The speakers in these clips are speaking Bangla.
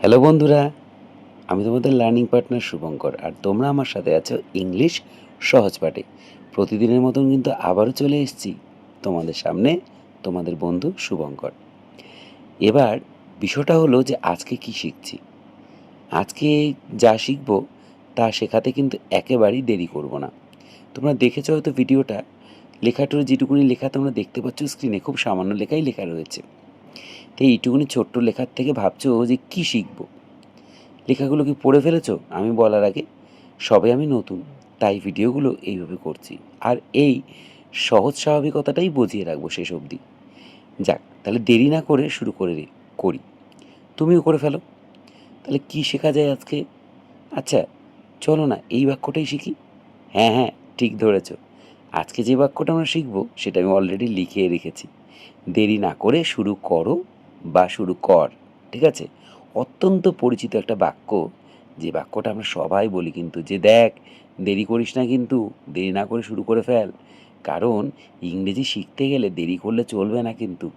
হ্যালো বন্ধুরা, আমি তোমাদের লার্নিং পার্টনার শুভঙ্কর আর তোমরা আমার সাথে আছো ইংলিশ সহজ পাঠে। প্রতিদিনের মতন কিন্তু আবারও চলে এসেছি তোমাদের সামনে, তোমাদের বন্ধু শুভঙ্কর। এবার বিষয়টা হলো যে আজকে কি শিখছি। আজকে যা শিখব তা শেখাতে কিন্তু একেবারেই দেরি করব না। তোমরা দেখেছ হয়তো ভিডিওটা, লেখাটার যেটুকুনি লেখা তোমরা দেখতে পাচ্ছ স্ক্রিনে খুব সামান্য লেখাই লেখা রয়েছে। তো এইটুকুনি ছোট্ট লেখার থেকে ভাবছ যে কি শিখব? লেখাগুলো কি পড়ে ফেলেছো? আমি বলার আগে, সবে আমি নতুন, তাই ভিডিওগুলো এইভাবে করছি। আর এই সহজ স্বাভাবিকতাটাই বুঝিয়ে রাখব শেষ অবধি। যাক, তাহলে দেরি না করে শুরু করে করি। তুমিও করে ফেলো। তাহলে কি শেখা যায় আজকে? আচ্ছা চলো না, এই বাক্যটাই শিখি? হ্যাঁ হ্যাঁ ঠিক ধরেছ। আজকে যে বাক্যটা আমরা শিখব, সেটা আমি অলরেডি লিখে রেখেছি। দেরি না করে শুরু করো। বা শুরু কর, ঠিক আছে? অত্যন্ত পরিচিত একটা বাক্য। যে বাক্যটা আমরা সবাই বলি কিন্তু যে দেখ, দেরি করিস না কিন্তু, দেরি না করে শুরু করে ফেল। কারণ ইংরেজি শিখতে গেলে দেরি করলে চলবে না কিন্তু।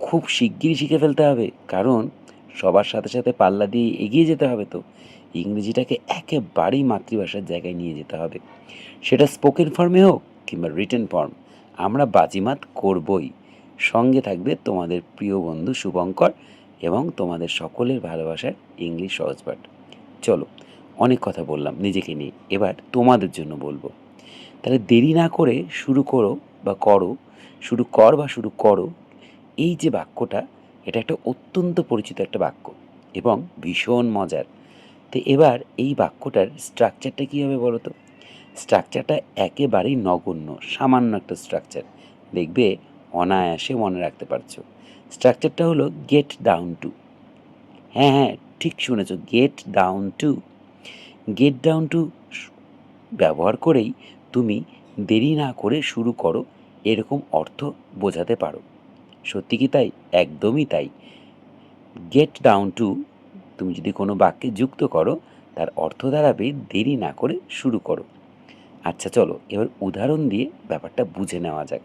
খুব শিগগিরই শিখে ফেলতে হবে। কারণ সবার সাথে সাথে পাল্লা দিয়ে এগিয়ে যেতে হবে তো। ইংরেজিটাকে একেবারেই মাতৃভাষার জায়গায় নিয়ে যেতে হবে। সেটা স্পোকেন ফর্মে হোক কিংবা রিটেন ফর্ম আমরা বাজিমাত করবই। সঙ্গে থাকবে তোমাদের প্রিয় বন্ধু শুভঙ্কর এবং তোমাদের সকলের ভালোবাসার ইংলিশ সহজপাঠ। চলো, অনেক কথা বললাম নিজেকে নিয়ে। এবার তোমাদের জন্য বলব। তাহলে দেরি না করে শুরু করো বা করো, শুরু কর বা শুরু করো। এই যে বাক্যটা, এটা একটা অত্যন্ত পরিচিত একটা বাক্য এবং ভীষণ মজার। তো এবার এই বাক্যটার স্ট্রাকচারটা কী হবে বলো তো? স্ট্রাকচারটা একেবারেই নগণ্য, সামান্য একটা স্ট্রাকচার দেখবে অনায়াসে মনে রাখতে পারছ। স্ট্রাকচারটা হলো গেট ডাউন টু হ্যাঁ হ্যাঁ ঠিক শুনেছ get down to get down to ব্যবহার করেই তুমি দেরি না করে শুরু করো, এরকম অর্থ বোঝাতে পারো। সত্যি কি তাই? একদমই তাই। গেট ডাউন টু তুমি যদি কোনো বাক্যে যুক্ত করো, তার অর্থ দাঁড়াবে দেরি না করে শুরু করো। আচ্ছা চলো, এবার উদাহরণ দিয়ে ব্যাপারটা বুঝে নেওয়া যাক।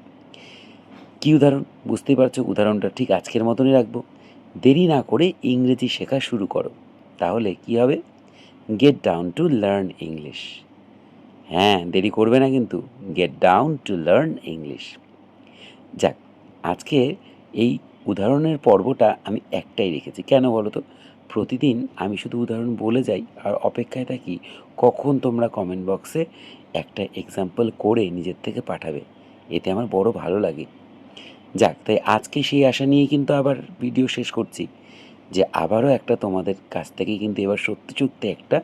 কী উদাহরণ? বুঝতেই পারছ উদাহরণটা ঠিক আজকের মতনই রাখব। দেরি না করে ইংরেজি শেখা শুরু করো। তাহলে কি হবে? Get down to learn English হ্যাঁ দেরি করবে না কিন্তু। Get down to learn English যাক, আজকে এই উদাহরণের পর্বটা আমি একটাই রেখেছি। কেন বলো তো? প্রতিদিন আমি শুধু উদাহরণ বলে যাই, আর অপেক্ষায় থাকি কখন তোমরা কমেন্ট বক্সে একটা এক্সাম্পল করে নিজের থেকে পাঠাবে। এতে আমার বড় ভালো লাগে। যাক, তাই আজকে সেই আশা নিয়ে কিন্তু আবার ভিডিও শেষ করছি, যে আবারও একটা তোমাদের কাছ থেকে কিন্তু এবার সত্যি সত্যি একটা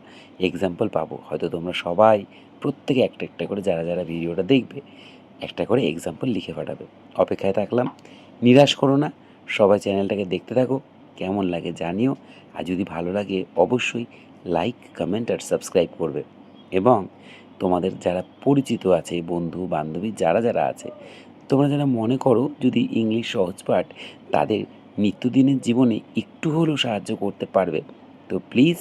এক্সাম্পল পাবো। হয়তো তোমরা সবাই প্রত্যেকে একটা একটা করে যারা যারা ভিডিওটা দেখবে, একটা করে এক্সাম্পল লিখে পাঠাবে। অপেক্ষায় থাকলাম, নিরাশ করো না, সবাই চ্যানেলটাকে দেখতে থাকো, কেমন লাগে জানিও, আর যদি ভালো লাগে অবশ্যই লাইক কমেন্ট আর সাবস্ক্রাইব করবে। এবং তোমাদের যারা পরিচিত আছে বন্ধু বান্ধবী যারা যারা আছে তোমরা যারা মনে করো যদি ইংলিশ সহজ পাঠ তাদের নিত্যদিনের জীবনে একটু হলেও সাহায্য করতে পারবে, তো প্লিজ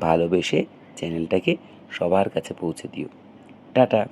ভালোবেসে চ্যানেলটাকে সবার কাছে পৌঁছে দিও। টাটা।